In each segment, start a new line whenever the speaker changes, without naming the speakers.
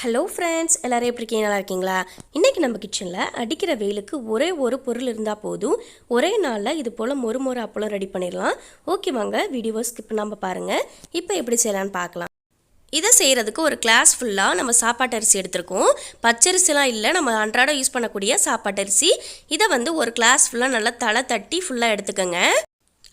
hello friends எல்லோரும் எப்படி இருக்கீங்க நல்லா இருக்கீங்களா இன்றைக்கி நம்ம கிச்சனில் அடிக்கிற வெயிலுக்கு ஒரே ஒரு பொருள் இருந்தால் போதும் ஒரே நாளில் இது போல் மொறு மொறு அப்பளம் ரெடி பண்ணிடலாம் ஓகே வாங்க வீடியோ ஸ்கிப் பண்ணாமல் பாருங்கள் இப்போ எப்படி செய்யலான்னு பார்க்கலாம் இதை செய்கிறதுக்கு ஒரு கிளாஸ் ஃபுல்லாக நம்ம சாப்பாட்டு அரிசி எடுத்திருக்கோம் பச்சரிசிலாம் இல்லை நம்ம அன்றாடம் யூஸ் பண்ணக்கூடிய சாப்பாட்டு அரிசி இதை வந்து ஒரு கிளாஸ் ஃபுல்லாக நல்லா தலை தட்டி ஃபுல்லாக எடுத்துக்கோங்க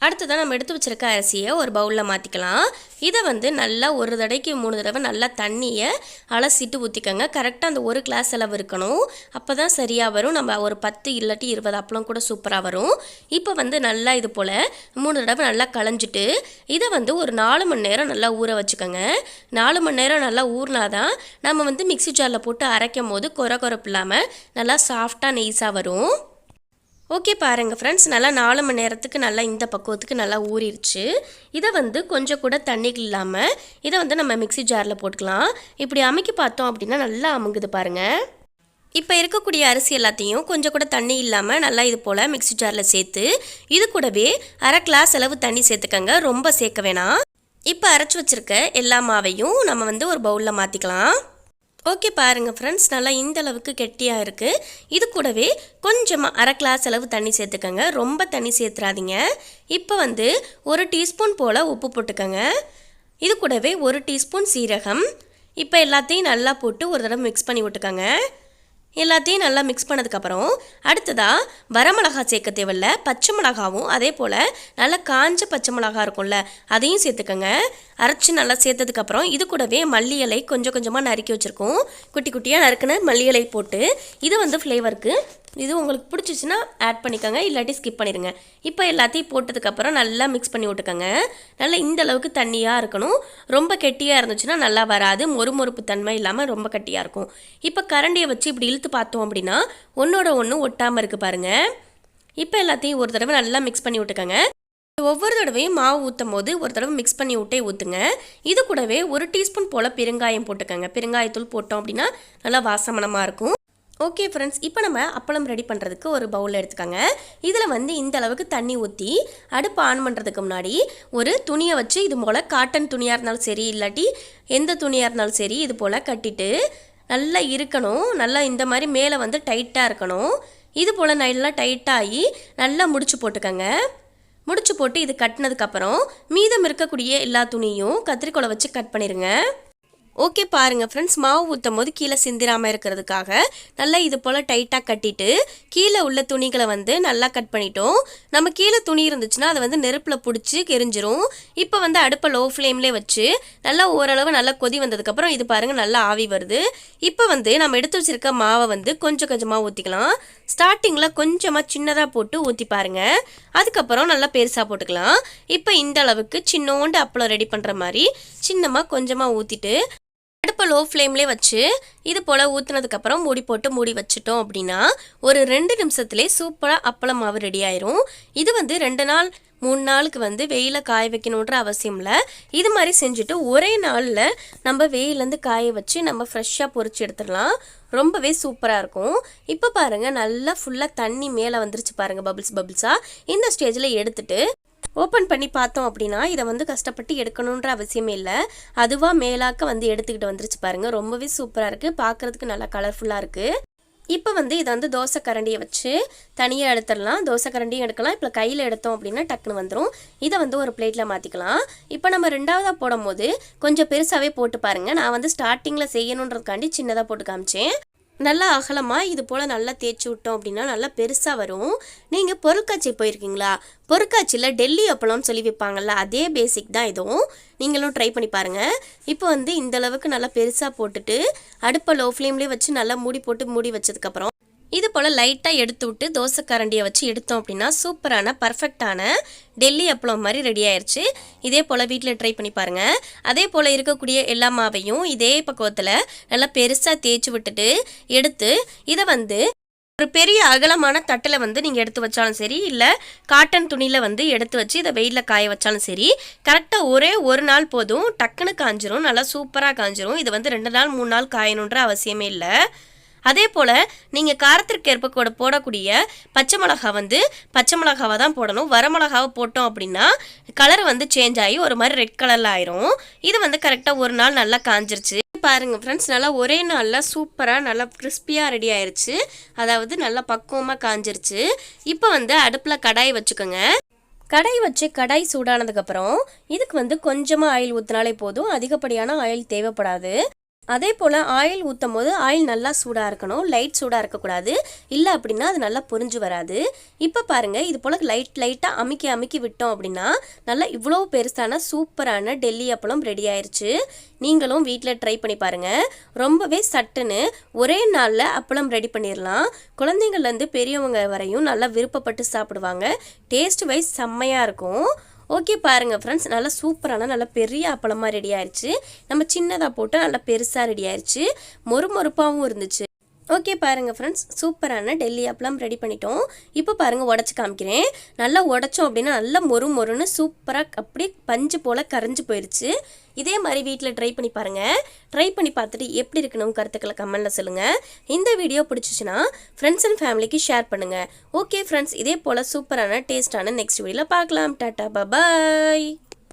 அடுத்ததாக நம்ம எடுத்து வச்சுருக்க அரிசியை ஒரு பவுலில் மாற்றிக்கலாம் இதை வந்து நல்லா ஒரு தடவைக்கு மூணு தடவை நல்லா தண்ணியை அலசிட்டு ஊற்றிக்கோங்க கரெக்டாக அந்த ஒரு கிளாஸ் அளவு இருக்கணும் அப்போ தான் சரியாக வரும் நம்ம ஒரு பத்து இல்லாட்டி இருபது அப்பளம் கூட சூப்பராக வரும் இப்போ வந்து நல்லா இது போல் மூணு தடவை நல்லா களைஞ்சிட்டு இதை வந்து ஒரு நாலு மணி நேரம் நல்லா ஊற வச்சுக்கோங்க நாலு மணி நேரம் நல்லா ஊறினா தான் நம்ம வந்து மிக்சி ஜாரில் போட்டு அரைக்கும் போது குறை குறப்பு இல்லாமல் நல்லா சாஃப்டாக நெய்ஸாக வரும் ஓகே பாருங்கள் ஃப்ரெண்ட்ஸ் நல்லா நாலு மணி நேரத்துக்கு நல்லா இந்த பக்குவத்துக்கு நல்லா ஊறிடுச்சு இதை வந்து கொஞ்சம் கூட தண்ணி இல்லாமல் இதை வந்து நம்ம மிக்சி ஜாரில் போட்டுக்கலாம் இப்படி அமைக்கி பார்த்தோம் அப்படின்னா நல்லா அமுங்குது பாருங்கள் இப்போ இருக்கக்கூடிய அரிசி எல்லாத்தையும் கொஞ்சம் கூட தண்ணி இல்லாமல் நல்லா இது போல் மிக்சி ஜாரில் சேர்த்து இது கூடவே அரை கிளாஸ் அளவு தண்ணி சேர்த்துக்கங்க ரொம்ப சேர்க்க வேணாம் இப்போ அரைச்சி வச்சுருக்க எல்லா மாவையும் நம்ம வந்து ஒரு பவுலில் மாற்றிக்கலாம் ஓகே பாருங்கள் ஃப்ரெண்ட்ஸ் நல்லா இந்த அளவுக்கு கெட்டியாக இருக்குது இது கூடவே கொஞ்சமாக அரை கிளாஸ் அளவு தண்ணி சேர்த்துக்கோங்க ரொம்ப தண்ணி சேர்த்துறாதீங்க இப்போ வந்து ஒரு டீஸ்பூன் போல் உப்பு போட்டுக்கோங்க இது கூடவே ஒரு டீஸ்பூன் சீரகம் இப்போ எல்லாத்தையும் நல்லா போட்டு ஒரு தடவை மிக்ஸ் பண்ணி விட்டுக்கோங்க எல்லாத்தையும் நல்லா மிக்ஸ் பண்ணதுக்கப்புறம் அடுத்ததாக வரமிளகா சேர்க்க தேவையில்ல பச்சை மிளகாவும் அதே போல் நல்லா காஞ்ச பச்சை மிளகா இருக்கும்ல அதையும் சேர்த்துக்கோங்க அரைச்சி நல்லா சேர்த்ததுக்கப்புறம் இது கூடவே மல்லி இலை கொஞ்சம் கொஞ்சமாக நறுக்கி வச்சுருக்கோம் குட்டி குட்டியாக நறுக்கின மல்லி இலை போட்டு இது வந்து ஃப்ளேவருக்கு இது உங்களுக்கு பிடிச்சிச்சின்னா ஆட் பண்ணிக்கோங்க இல்லாட்டி ஸ்கிப் பண்ணிடுங்க இப்போ எல்லாத்தையும் போட்டதுக்கப்புறம் நல்லா மிக்ஸ் பண்ணி விட்டுக்கோங்க நல்லா இந்த அளவுக்கு தண்ணியாக இருக்கணும் ரொம்ப கெட்டியாக இருந்துச்சுன்னா நல்லா வராது மொறுமொறுப்பு தன்மை இல்லாமல் ரொம்ப கட்டியாக இருக்கும் இப்போ கரண்டியை வச்சு இப்படி இழுத்து பார்த்தோம் அப்படின்னா ஒன்றோட ஒன்று ஒட்டாமல் இருக்குது பாருங்கள் இப்போ எல்லாத்தையும் ஒரு தடவை நல்லா மிக்ஸ் பண்ணி விட்டுக்கோங்க ஒவ்வொரு தடவையும் மாவு ஊற்றும் போது ஒரு தடவை மிக்ஸ் பண்ணி விட்டே ஊற்றுங்க இது கூடவே ஒரு டீஸ்பூன் போல் பெருங்காயம் போட்டுக்கோங்க பெருங்காயத்தூள் போட்டோம் அப்படின்னா நல்லா வாசமனமாக இருக்கும் ஓகே ஃப்ரெண்ட்ஸ் இப்போ நம்ம அப்பளம் ரெடி பண்ணுறதுக்கு ஒரு பவுலில் எடுத்துக்கோங்க இதில் வந்து இந்த அளவுக்கு தண்ணி ஊற்றி அடுப்பு ஆன் பண்ணுறதுக்கு முன்னாடி ஒரு துணியை வச்சு இது போல் காட்டன் துணியாக இருந்தாலும் சரி இல்லாட்டி எந்த துணியாக இருந்தாலும் சரி இது போல் கட்டிட்டு நல்லா இருக்கணும் நல்லா இந்த மாதிரி மேலே வந்து டைட்டாக இருக்கணும் இது போல் நல்லா டைட்டாகி நல்லா முடிச்சு போட்டுக்கோங்க முடிச்சு போட்டு இது கட்டினதுக்கப்புறம் மீதம் இருக்கக்கூடிய எல்லா துணியும் கத்திரிக்கோளை வச்சு கட் பண்ணிடுங்க ஓகே பாருங்கள் ஃப்ரெண்ட்ஸ் மாவு ஊற்றும் போது கீழே சிந்திராமல் இருக்கிறதுக்காக நல்லா இது போல் டைட்டாக கட்டிட்டு கீழே உள்ள துணிகளை வந்து நல்லா கட் பண்ணிட்டோம் நம்ம கீழே துணி இருந்துச்சுன்னா அதை வந்து நெருப்பில் பிடிச்சி கெரிஞ்சிரும் இப்போ வந்து அடுப்பை லோ ஃப்ளேம்லேயே வச்சு நல்லா ஓரளவு நல்லா கொதி வந்ததுக்கப்புறம் இது பாருங்கள் நல்லா ஆவி வருது இப்போ வந்து நம்ம எடுத்து வச்சுருக்க மாவை வந்து கொஞ்சம் கொஞ்சமாக ஊற்றிக்கலாம் ஸ்டார்டிங்கில் கொஞ்சமாக சின்னதாக போட்டு ஊற்றி பாருங்கள் அதுக்கப்புறம் நல்லா பெருசாக போட்டுக்கலாம் இப்போ இந்த அளவுக்கு சின்னோண்டு அப்பளம் ரெடி பண்ணுற மாதிரி சின்னமாக கொஞ்சமாக ஊற்றிட்டு அடுப்பை லோ ஃப்ளேம்லேயே வச்சு இது போல் ஊற்றுனதுக்கப்புறம் மூடி போட்டு மூடி வச்சுட்டோம் அப்படின்னா ஒரு ரெண்டு நிமிஷத்துலேயே சூப்பராக அப்பளம் மாவு ரெடி ஆயிரும் இது வந்து ரெண்டு நாள் மூணு நாளுக்கு வந்து வெயில காய வைக்கணுன்ற அவசியம் இல்லை இது மாதிரி செஞ்சுட்டு ஒரே நாளில் நம்ம வெயிலேருந்து காய வச்சு நம்ம ஃப்ரெஷ்ஷாக பொறிச்சு எடுத்துடலாம் ரொம்பவே சூப்பராக இருக்கும் இப்போ பாருங்கள் நல்லா ஃபுல்லாக தண்ணி மேலே வந்துருச்சு பாருங்கள் பபிள்ஸ் பபிள்ஸாக இந்த ஸ்டேஜில் எடுத்துட்டு ஓப்பன் பண்ணி பார்த்தோம் அப்படின்னா இதை வந்து கஷ்டப்பட்டு எடுக்கணுன்ற அவசியமே இல்லை அதுவாக மேலாக்க வந்து எடுத்துக்கிட்டு வந்துருச்சு பாருங்கள் ரொம்பவே சூப்பராக இருக்குது பார்க்குறதுக்கு நல்லா கலர்ஃபுல்லாக இருக்குது இப்போ வந்து இதை வந்து தோசை கரண்டியை வச்சு தனியாக எடுத்துடலாம் தோசை கரண்டியும் எடுக்கலாம் இப்போ கையில் எடுத்தோம் அப்படின்னா டக்குன்னு வந்துடும் இதை வந்து ஒரு பிளேட்டில் மாற்றிக்கலாம் இப்போ நம்ம ரெண்டாவதாக போடும்போது கொஞ்சம் பெருசாகவே போட்டு பாருங்கள் நான் வந்து ஸ்டார்டிங்கில் செய்யணுன்றதுக்காண்டி சின்னதாக போட்டு காமிச்சேன் நல்லா அகலமாக இது போல் நல்லா தேய்ச்சி விட்டோம் அப்படின்னா நல்லா பெருசாக வரும் நீங்கள் பொருட்காட்சி போயிருக்கீங்களா பொருட்காட்சியில் டெல்லி அப்பளம்னு சொல்லி வைப்பாங்கள்ல அதே பேசிக் தான் இதுவும் நீங்களும் ட்ரை பண்ணி பாருங்கள் இப்போ வந்து இந்தளவுக்கு நல்லா பெருசாக போட்டுட்டு அடுப்பை லோ ஃப்ளேம்லேயே வச்சு நல்லா மூடி போட்டு மூடி வச்சதுக்கப்புறம் இது போல் லைட்டாக எடுத்து விட்டு தோசை கரண்டியை வச்சு எடுத்தோம் அப்படின்னா சூப்பரான பர்ஃபெக்டான டெல்லி அப்பளம் மாதிரி ரெடி ஆயிடுச்சு இதே போல் வீட்டில் ட்ரை பண்ணி பாருங்கள் அதே போல் இருக்கக்கூடிய எல்லா மாவையும் இதே பக்குவத்தில் நல்லா பெருசாக தேய்ச்சி விட்டுட்டு எடுத்து இதை வந்து ஒரு பெரிய அகலமான தட்டில் வந்து நீங்கள் எடுத்து வச்சாலும் சரி இல்லை காட்டன் துணியில் வந்து எடுத்து வச்சு இதை வெயிலில் காய வச்சாலும் சரி கரெக்டாக ஒரே ஒரு நாள் போதும் டக்குன்னு காஞ்சிரும் நல்லா சூப்பராக காஞ்சிரும் இது வந்து ரெண்டு நாள் மூணு நாள் காயணுன்ற அவசியமே இல்லை அதே போல் நீங்கள் காரத்திற்கேற்ப கூட போடக்கூடிய பச்சை மிளகா வந்து பச்சை மிளகாவை தான் போடணும் வர மிளகாவை போட்டோம் அப்படின்னா கலர் வந்து சேஞ்ச் ஆகி ஒரு மாதிரி ரெட் கலரில் ஆயிரும் இது வந்து கரெக்டாக ஒரு நாள் நல்லா காஞ்சிருச்சு பாருங்கள் ஃப்ரெண்ட்ஸ் நல்லா ஒரே நாளில் சூப்பராக நல்லா கிறிஸ்பியாக ரெடி ஆயிடுச்சு அதாவது நல்லா பக்குவமாக காஞ்சிருச்சு இப்போ வந்து அடுப்பில் கடாய் வச்சுக்கோங்க கடாய் வச்சு கடாய் சூடானதுக்கப்புறம் இதுக்கு வந்து கொஞ்சமாக ஆயில் ஊற்றினாலே போதும் அதிகப்படியான ஆயில் தேவைப்படாது அதே போல் ஆயில் ஊற்றும் போது ஆயில் நல்லா சூடாக இருக்கணும் லைட் சூடாக இருக்கக்கூடாது இல்லை அப்படின்னா அது நல்லா புரிஞ்சு வராது இப்போ பாருங்கள் இது போல் லைட் லைட்டாக அமுக்கி அமுக்கி விட்டோம் அப்படின்னா நல்லா இவ்வளோ பெருசான சூப்பரான டெல்லி அப்பளம் ரெடி ஆயிடுச்சு நீங்களும் வீட்டில் ட்ரை பண்ணி பாருங்கள் ரொம்பவே சட்டுன்னு ஒரே நாளில் அப்பளம் ரெடி பண்ணிடலாம் குழந்தைங்கள்லேருந்து பெரியவங்க வரையும் நல்லா விருப்பப்பட்டு சாப்பிடுவாங்க டேஸ்ட் வைஸ் செம்மையாக இருக்கும் ஓகே பாருங்கள் ஃப்ரெண்ட்ஸ் நல்லா சூப்பரான நல்லா பெரிய அப்பளமாக ரெடி ஆயிடுச்சு நம்ம சின்னதாக போட்டு நல்லா பெருசாக ரெடி ஆயிடுச்சு மொறு மொறுப்பாகவும் இருந்துச்சு ஓகே பாருங்கள் ஃப்ரெண்ட்ஸ் சூப்பரான டெல்லி அப்பளம் ரெடி பண்ணிட்டோம் இப்போ பாருங்கள் உடச்சி காமிக்கிறேன் நல்லா உடச்சோம் அப்படின்னா நல்லா மொறு மொறுன்னு சூப்பராக அப்படியே பஞ்சு போல் கரைஞ்சி போயிடுச்சு இதே மாதிரி வீட்டில் ட்ரை பண்ணி பாருங்கள் ட்ரை பண்ணி பார்த்துட்டு எப்படி இருக்கணும் கருத்துக்களை கமெண்டில் சொல்லுங்கள் இந்த வீடியோ பிடிச்சிச்சின்னா ஃப்ரெண்ட்ஸ் அண்ட் ஃபேமிலிக்கு ஷேர் பண்ணுங்கள் ஓகே ஃப்ரெண்ட்ஸ் இதே போல் சூப்பரான டேஸ்ட்டான நெக்ஸ்ட் வீடியோவில் பார்க்கலாம் டாட்டா பாய்